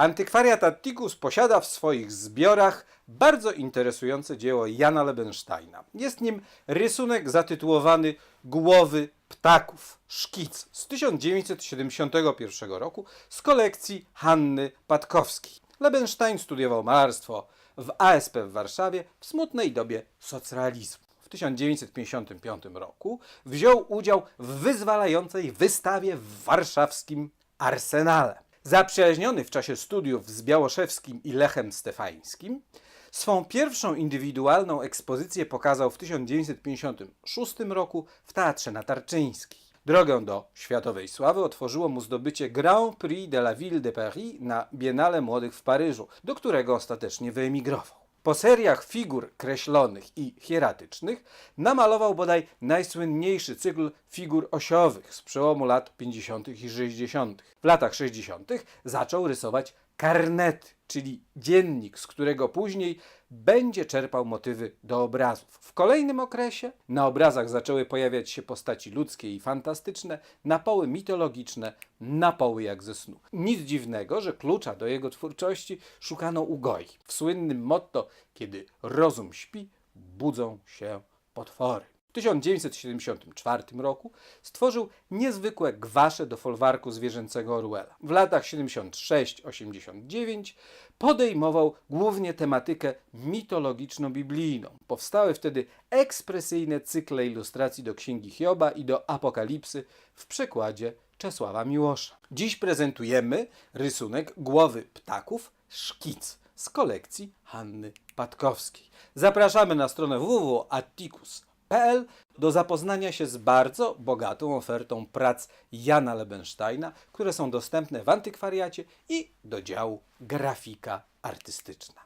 Antykwariat Atticus posiada w swoich zbiorach bardzo interesujące dzieło Jana Lebensteina. Jest nim rysunek zatytułowany Głowy ptaków, szkic z 1971 roku z kolekcji Hanny Patkowskiej. Lebenstein studiował malarstwo w ASP w Warszawie w smutnej dobie socrealizmu. W 1955 roku wziął udział w wyzwalającej wystawie w warszawskim Arsenale. Zaprzyjaźniony w czasie studiów z Białoszewskim i Lechem Stefańskim, swą pierwszą indywidualną ekspozycję pokazał w 1956 roku w Teatrze Natarczyńskiej. Drogę do światowej sławy otworzyło mu zdobycie Grand Prix de la Ville de Paris na Biennale Młodych w Paryżu, do którego ostatecznie wyemigrował. Po seriach figur kreślonych i hieratycznych namalował bodaj najsłynniejszy cykl figur osiowych z przełomu lat 50. i 60. W latach 60. zaczął rysować karnety, czyli dziennik, z którego później będzie czerpał motywy do obrazów. W kolejnym okresie na obrazach zaczęły pojawiać się postaci ludzkie i fantastyczne, napoły mitologiczne, napoły jak ze snu. Nic dziwnego, że klucza do jego twórczości szukano u Goi. W słynnym motto, kiedy rozum śpi, budzą się potwory. W 1974 roku stworzył niezwykłe gwasze do folwarku zwierzęcego Orwella. W latach 76-89 podejmował głównie tematykę mitologiczno-biblijną. Powstały wtedy ekspresyjne cykle ilustracji do Księgi Hioba i do Apokalipsy w przekładzie Czesława Miłosza. Dziś prezentujemy rysunek głowy ptaków szkic z kolekcji Hanny Patkowskiej. Zapraszamy na stronę www.atticus.pl do zapoznania się z bardzo bogatą ofertą prac Jana Lebensteina, które są dostępne w antykwariacie i do działu grafika artystyczna.